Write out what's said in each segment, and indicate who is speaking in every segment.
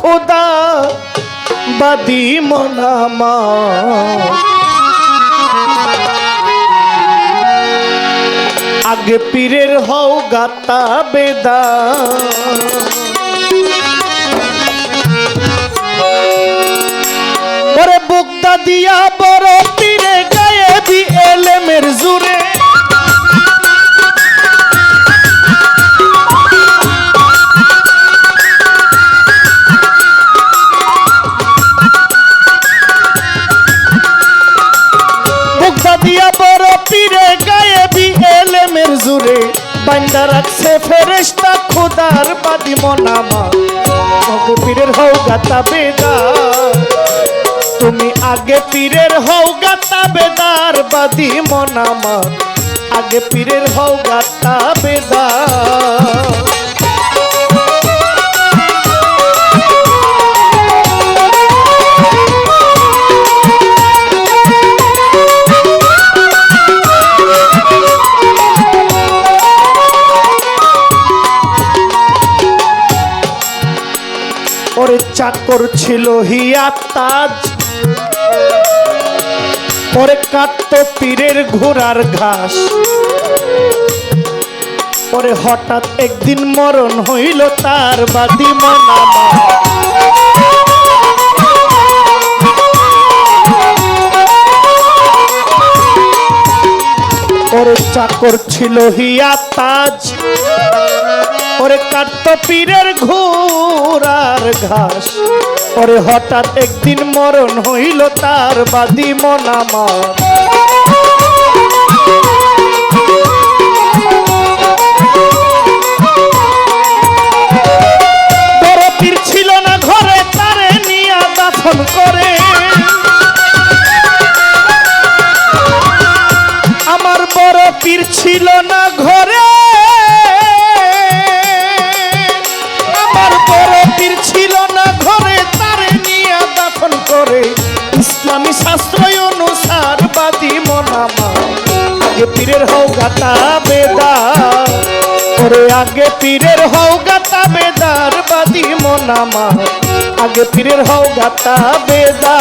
Speaker 1: খোদা বাদি মনামা আগে পীরের হও গাতা বেদা। পরে বুকদা দিয়া বান্দা রাখছে ফেরেস্তা খুদার বাদি মনামা আগে পীরের হও গাতা বেদার। তুমি আগে পীরের হও গাতা বেদার, বাদি মনামা আগে পীরের হও গাতা বেদা চাকর ছিল হিয়া তাজ। পরে কাটত পীরের ঘোড়ার ঘাস। পরে হঠাৎ একদিন মরণ হইল তার বাদি মনামা ওরে চাকর ছিল হিয়া তাজ। ওরে কাটত পীরের ঘোড়ার ঘাস। ওরে হঠাৎ একদিন মরণ হইল, তার বাদি মনামার পীর ছিল না ঘরে, তারে নিয়া করে। আমার পীর ছিল না ঘরে। গাতা বেদার ওরে, আগে পীরের হও গাতা বেদার বাদী মনামা আগে পীরের হও গাতা বেদা।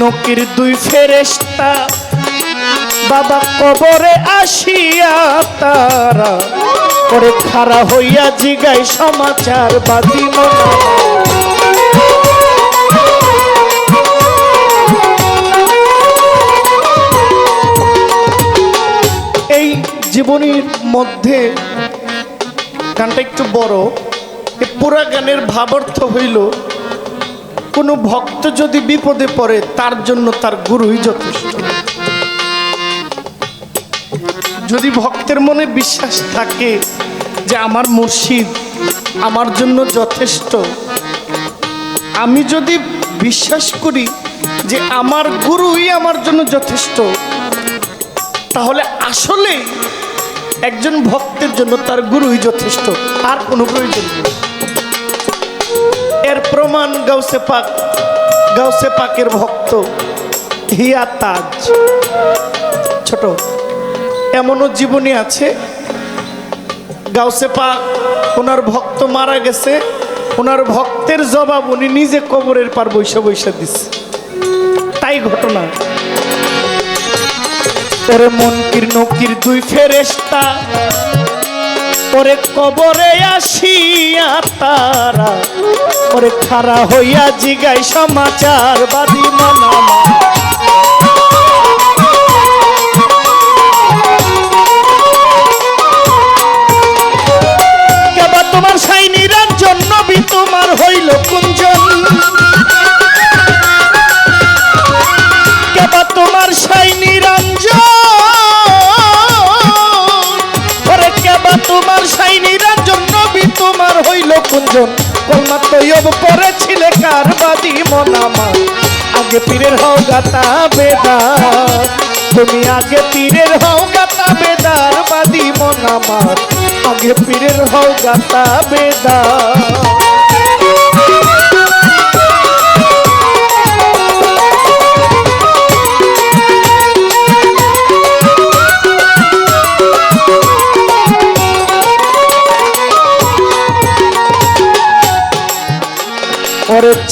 Speaker 1: নকির দুই ফেরেস্তা বাবা কবরে আসিয়া তারা ওরে খারা হইয়া জিগাই সমাচার বাদি এই জীবনীর মধ্যে গানটা একটু বড় এই পুরা গানের ভাবার্থ হইল কোনো ভক্ত যদি বিপদে পড়ে, তার জন্য তার গুরুই যথেষ্ট। যদি ভক্তের মনে বিশ্বাস থাকে যে আমার মুর্শিদ আমার জন্য যথেষ্ট, আমি যদি বিশ্বাস করি যে আমার গুরুই আমার জন্য যথেষ্ট, তাহলে আসলে একজন ভক্তের জন্য তার গুরুই যথেষ্ট, আর কোনো প্রয়োজন নেই। প্রমাণ গাউসে পাক, গাউসে পাকের ভক্ত, হিয়া তাজ। ছোট, এমনও জীবনী আছে। গাউসে পাক, ওনার ভক্ত মারা গেছে। ওনার ভক্তের জবাব উনি নিজে কবরের পার বৈশা বৈশা দিচ্ছে তাই ঘটনা। ওরে মনকির নকির দুই ফেরেস্তা ওরে কবরে আসিয়া তারা ওরে খারা হইয়া জিগাই সমাচার বাদী মানা তোমার কলমা পরে পড়েছিলে কার বাদি মনামা আগে পীরের হও গাতা বেদা তুমি আগে পীরের হও গাতা বেদার বাদি মনামা আগে পীরের হও গাতা বেদার।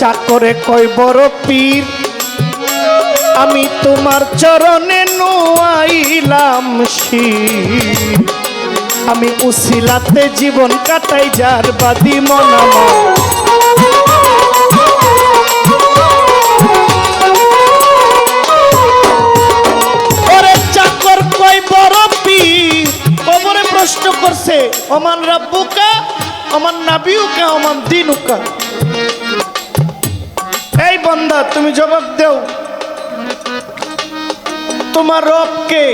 Speaker 1: চাকরে কই বড় পীর, আমি তোমার চরণে নোয়াইলাম শির। আমি উসিলাতে জীবন কাটাই, যার বাদি মনামা প্রশ্ন করছে, অমান রাব্বুকা, অমান নাবিউকা, অমান দিনুকা? বন্দা, তুমি জবাব দেও। তোমার রবকে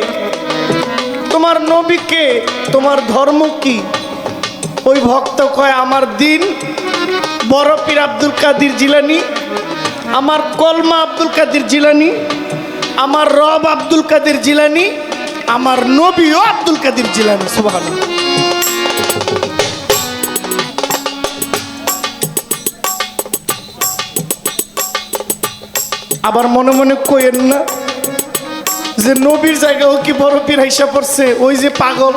Speaker 1: তোমার নবীকে তোমার ধর্ম কি? ওই ভক্ত কয়, আমার দিন বড় পীর আব্দুল কাদির জিলানি, আমার কলমা আব্দুল কাদির জিলানি, আমার রব আব্দুল কাদির জিলানি, আমার নবীও আব্দুল কাদির জিলানি। সুবাহ আবার মনে মনে কইেন না যে নবীর জায়গাও কি বড় পীর হাইসা পড়ছে? ওই যে পাগল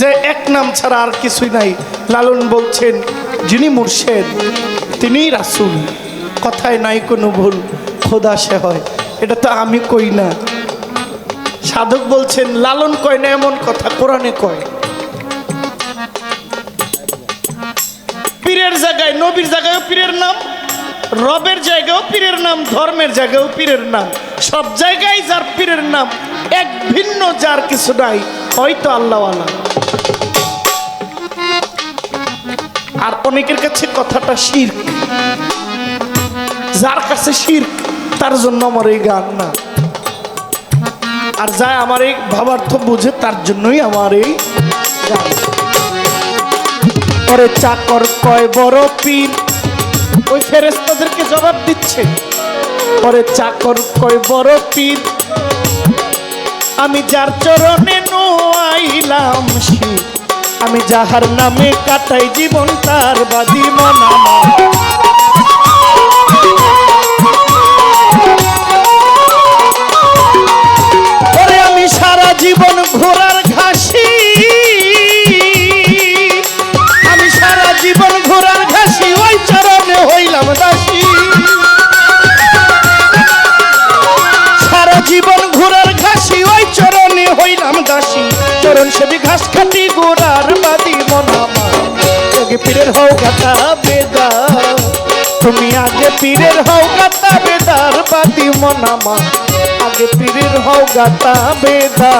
Speaker 1: যে এক নাম ছাড়া আর কিছুই নাই। লালন বলছেন, যিনি মুর্শেদ, তিনিই রাসুল। কথায় নাই কোনো ভুল, খোদা সে হয়। এটা তো আমি কই না। সাধক বলছেন, লালন কয় না এমন কথা, কোরআনে কয়। পীরের জায়গায়, নবীর জায়গায় পীরের নাম রবের জায়গাও পীরের নাম, ধর্মের জায়গাও পীরের নাম। সব জায়গায় যার পীরের নাম, এক ভিন্ন যার কিছু নাই, হয়তো আল্লাহওয়ালা। আর অনেকের কাছে কথাটা শির্ক। যার কাছে শির্ক, তার জন্য আমার এই গান না। আর যা আমার এই ভাবার্থ বুঝে, তার জন্যই আমার এই গান। চাকর কয় বড় পীর ওই ফেরেস্তাদেরকে জবাব দিচ্ছে, পরে চাকর কয় বড় পীর? আমি যার চরণে নোয়াইলাম শির। আমি যাহার নামে কাটাই জীবন, তার বাদি সারা জীবন ঘোড়ার পীরের হও গাতা বেদার বাদি মনামা আগে পীরের হও গাতা বেদা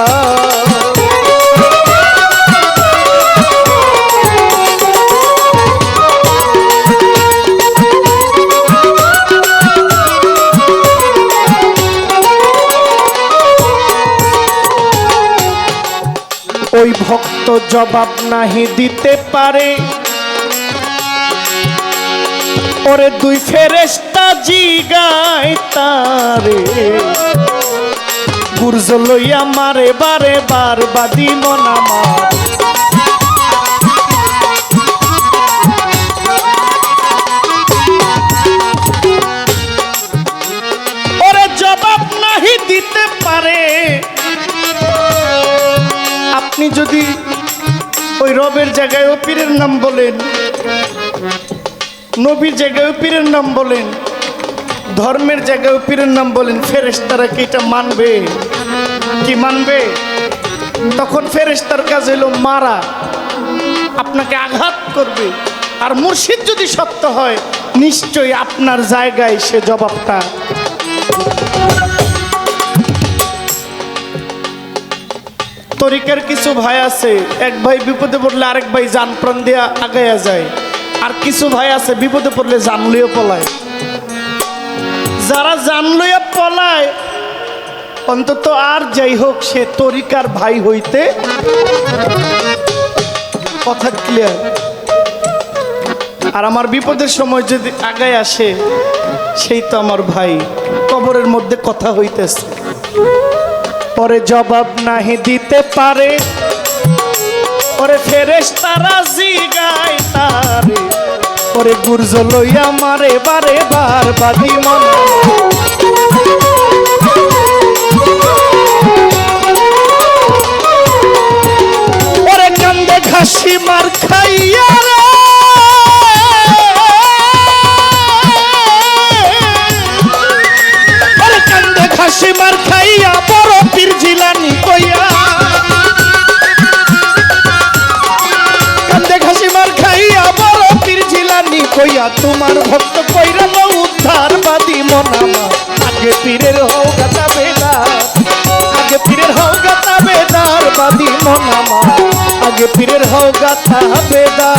Speaker 1: ওই ভক্ত জবাব নাহি দিতে পারে। ওরে দুই ফেরেস্তা জিগায় তারে। গুর্জ লইয়া মারে বারে বার, বাদি ওরে জবাব নাহি দিতে পারে। আপনি যদি ওই রবের জায়গায় ও পীরের নাম বলেন নবীর জায়গায় পীরের নাম বলেন, ধর্মের জায়গায় পীরের নাম বলেন, ফেরেশতারা কি এটা মানবে? কি মানবে? তখন ফেরেশতার কাজ হলো মারা, আপনাকে আঘাত করবে। আর মুর্শিদ যদি সত্য হয়, নিশ্চয়ই আপনার জায়গায় সে জবাবটা। তরিকার কিছু ভাই আছে, এক ভাই বিপদে পড়লে আরেক ভাই যান প্রাণ দিয়া আগাইয়া যায়। আর কিছু ভাই আছে, বিপদে পড়লে জান লইয়া পলায়। যারা জান লইয়া পলায়, অন্তত আর যাই হোক, সে তরিকার ভাই হইতে কথা ক্লিয়ার আর আমার বিপদের সময় যদি আগায় আসে, সেই তো আমার ভাই। কবরের মধ্যে কথা হইতেছে। পরে জবাব নাহি দিতে পারে। ওরে ফেরেস তারা জিগাই তারে। ওরে গুর্জ লইয়া মারে বারে বার বাদি মন। ওরে কান্দে ঘাসি মার খাইয়া কইয়া তোমার ভক্ত কইরা লো উদ্ধার বাদি মনামা আগে পীরের হও গাতা বেদার, আগে পীরের হও গাতা বেদার বাদি মনামা আগে পীরের হও গাতা বেদা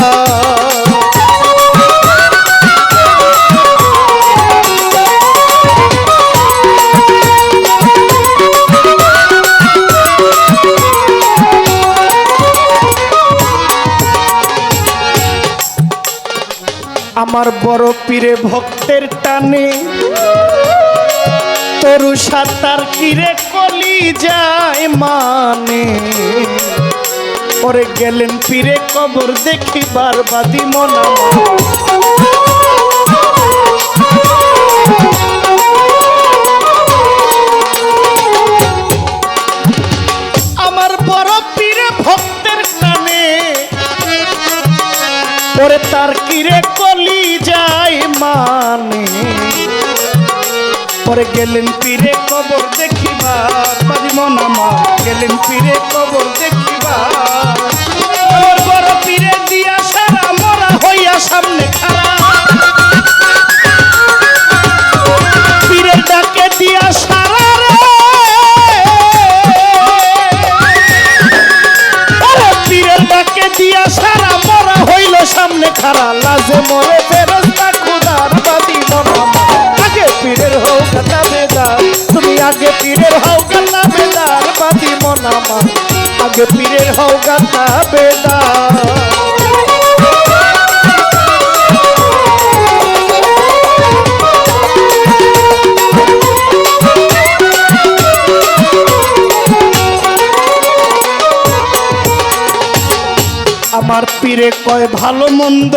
Speaker 1: আমার বড় পীরে ভক্তের টানে। তরু সাতার কিরে কলি যায় মানে? পরে গেলেন পীরে কবর দেখিবার বাদি মনা আমার বড় পীরে ভক্তের টানে। পরে তার কিরে কলি যায় মানে। পরে গেলেন পীরে কবর দেখিবার। পারিমনামা গেলেন পীরে কবর দেখিবার। আমার বড় পীরে দিয়া সারা মরা হইয়া সামনে খারা খারা লাজে মরে ফেরস্তা খুদার বাদি মনামা আগে পীরের হও গাতা বেদার তুমি আগে পীরের হও গাতা বেদার বাদি মনামা আগে পীরের হও গাতা বেদার পীরে কয় ভালো মন্দ।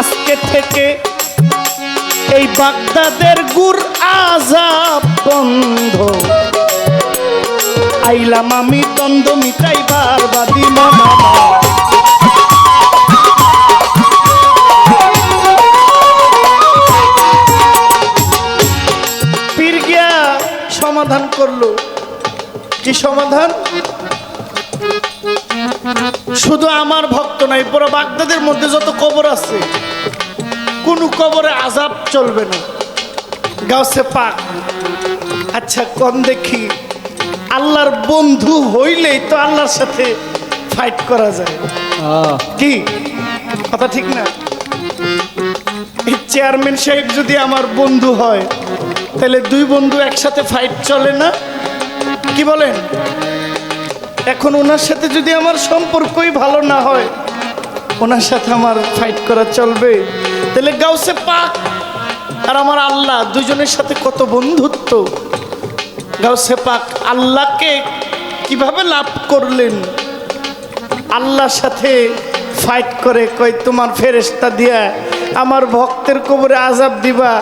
Speaker 1: আজকে থেকে এই বাগদাদের গুড় আজাব বন্ধ। আইলাম আমি দ্বন্দ্ব মিটাইবার বাদি গিয়া সমাধান করল। কি সমাধান? শুধু আমার ভক্ত নাই পুরো বাগদাদের মধ্যে যত কবর আছে কোন কবরে আজাব চলবে না। গাছে পাক। আচ্ছা কম দেখি? আল্লাহর বন্ধু হইলেই তো আল্লাহর সাথে ফাইট করা যায়। কি? কথা ঠিক না? এই চেয়ারম্যান সাহেব যদি আমার বন্ধু হয় তাহলে দুই বন্ধু একসাথে ফাইট চলে না? কি বলেন? এখন ওনার সাথে যদি আমার সম্পর্কই ভালো না হয়, ওনার সাথে আমার ফাইট করা চলবে। তাহলে গাউসে পাক আর আমার আল্লাহ দুজনের সাথে কত বন্ধুত্ব? গাউসে পাক, আল্লাহকে কীভাবে লাভ করলেন? আল্লাহর সাথে ফাইট করে কই তোমার ফেরেস্তা দিয়া আমার ভক্তের কবরে আজাব দিবা।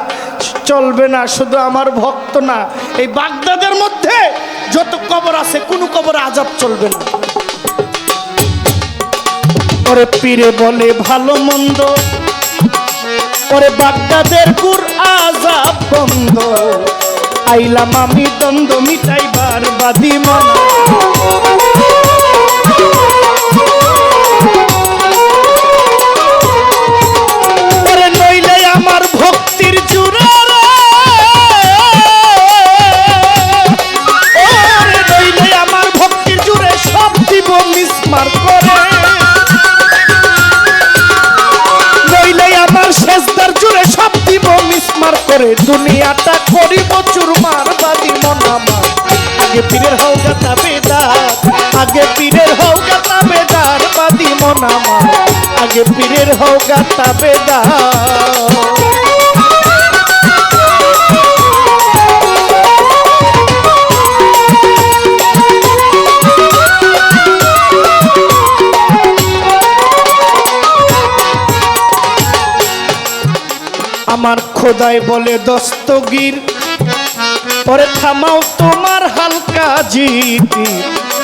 Speaker 1: চলবে না, শুধু আমার ভক্ত না, এই বাগদাদের মধ্যে যত কবর আছে, কোনো কবর আজাব চলবে না। ওরে পীরে বলে ভালো মন্দ, ওরে বাগদাদের কুর আজাব বন্ধ। আইলাম আমি দ্বন্দ্ব মিটাইবার বাদি মনা। মিসমার করে দুনিয়াটা করিব চুরমার বাদি মনামা আগে পীরের হও গাতা বেদার আগে পীরের হও গাতা বেদার বাদি মনামা আগে পীরের হও গাতা বেদার খোদাই বলে দস্তগীর। পরে থামাও তোমার হালকা জিতি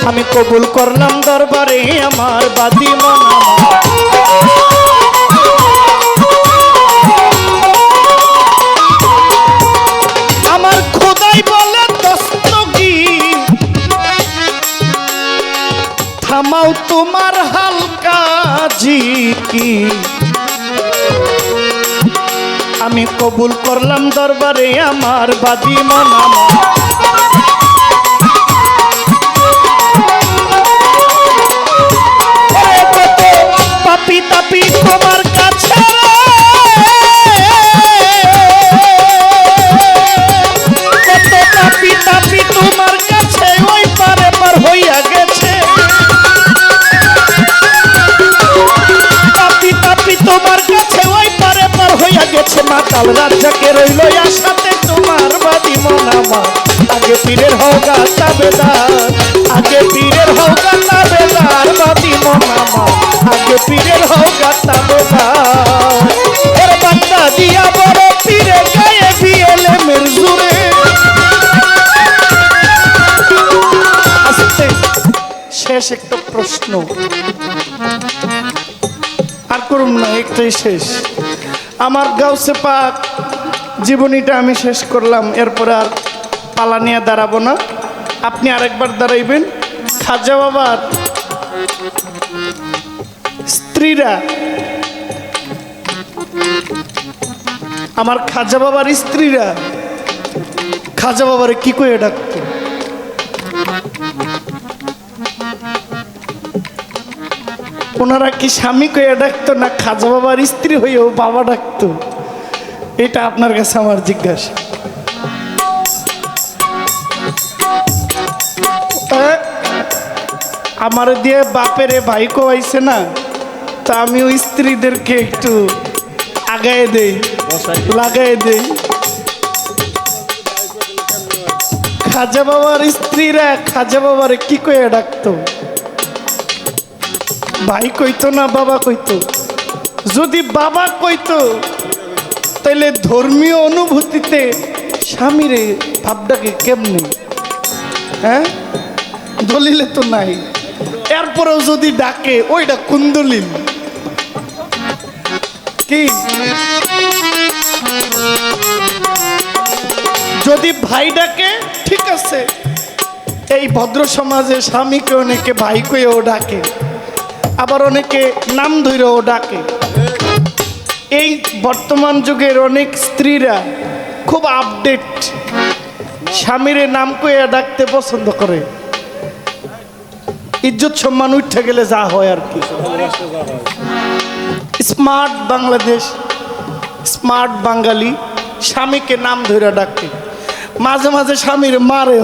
Speaker 1: আমি কবুল করলাম দরবারে আমার বাদি মন আমার। খোদাই বলে দস্তগীর। থামাও তোমার হালকা জিকি কবুল করলাম দরবারে আমার বাদি মন। মাতাল রাজ্জাকে রইল আশাতে তোমার বাদি মনামা আগে পীরের হোগা তাবেদার, আগে পীরের হোগা তাবেদার বাদি মনামা আগে পীরের হোগা তাবেদার। এর বান্দা দিয়া বড় পীরে গায়ে বিয়েলে মির্জুরে আস্তে, শেষ একটা প্রশ্ন। আর করুন না, একটাই শেষ। আমার গাউসে পাক জীবনীটা আমি শেষ করলাম, এরপর আর পালা নিয়ে দাঁড়াবো না। আপনি আরেকবার দাঁড়াইবেন। খাজা বাবার স্ত্রীরা, আমার খাজা বাবার স্ত্রীরা, খাজা বাবারে কি করে ডাকতো? ওনারা কি স্বামী কয়ে ডাকতো না খাজা বাবার স্ত্রী হয়েও বাবা ডাকতো? এটা আপনার কাছে আমার জিজ্ঞাসা। আমার দিয়ে বাপেরে ভাই কোয়াইছে না তা আমি ওই স্ত্রীদেরকে একটু আগায় দেই লাগাই দেই। খাজা বাবার স্ত্রীরা খাজা বাবারে কি কয়ে ডাকতো? ভাই কইতো না, বাবা কইতো? যদি বাবা কইতো তাহলে ধর্মীয় অনুভূতিতে স্বামীরে ভাবটাকে কেমনে? হ্যাঁ? দলিলে তো নাই। এরপরেও যদি ডাকে ওইটা কোন দলিল? কি? যদি ভাই ডাকে, ঠিক আছে। এই ভদ্র সমাজে স্বামীকে অনেকে ভাই কয়েও ডাকে। আবার অনেকে নাম ধরেও ডাকে। এই বর্তমান যুগের অনেক স্ত্রীরা খুব আপডেট স্বামীরে নাম কইয়া ডাকতে পছন্দ করে। ইজ্জত সম্মান উঠে গেলে যা হয় আর কি। স্মার্ট বাংলাদেশ, স্মার্ট বাঙালি, স্বামীকে নাম ধরে ডাকে। মাঝে মাঝে স্বামীর মারে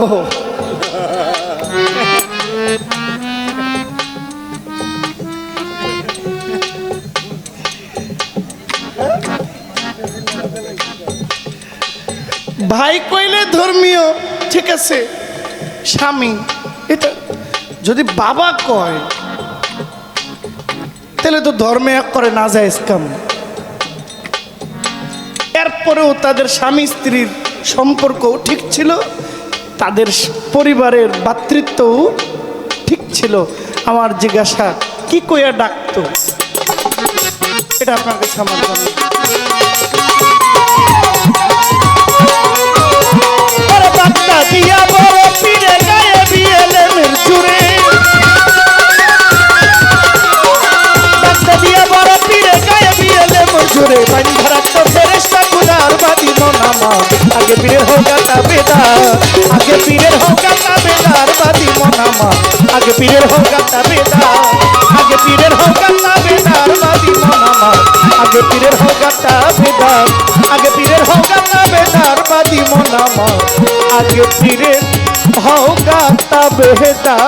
Speaker 1: ভাই কইলে ধর্মীয়, ঠিক আছে। স্বামী, এটা যদি বাবা কয়, তাহলে তো ধর্মে এক করে না যায় কাম এরপরেও তাদের স্বামী স্ত্রীর সম্পর্কও ঠিক ছিল, তাদের পরিবারের ভাতৃত্বও ঠিক ছিল। আমার জিজ্ঞাসা, কি কইয়া ডাকতো? এটা আপনার কাছে আমার দিয়া বড় পীরে গায়ে বিয়েলে মিরচুরে বাপ্পা দিয়া বড় পীরে গায়ে বিয়েলে মিরচুরে বাড়ি ধরা তো ফেরেশতা গুনার বাদি মনামা। আগে পীরের হোগা তাবেদা আগে পীরের হোগা তাবেদার বাদি মনামা। আগে পীরের হোগা তাবেদা আগে পীরের হোগা তাবেদার বাদি। মনামা আগে পীরের হোগাটা বেদার, আগে পীরের হোগাটা বেদার বাদি মন আমার। আগে পীরের হোগাটা তাবেদার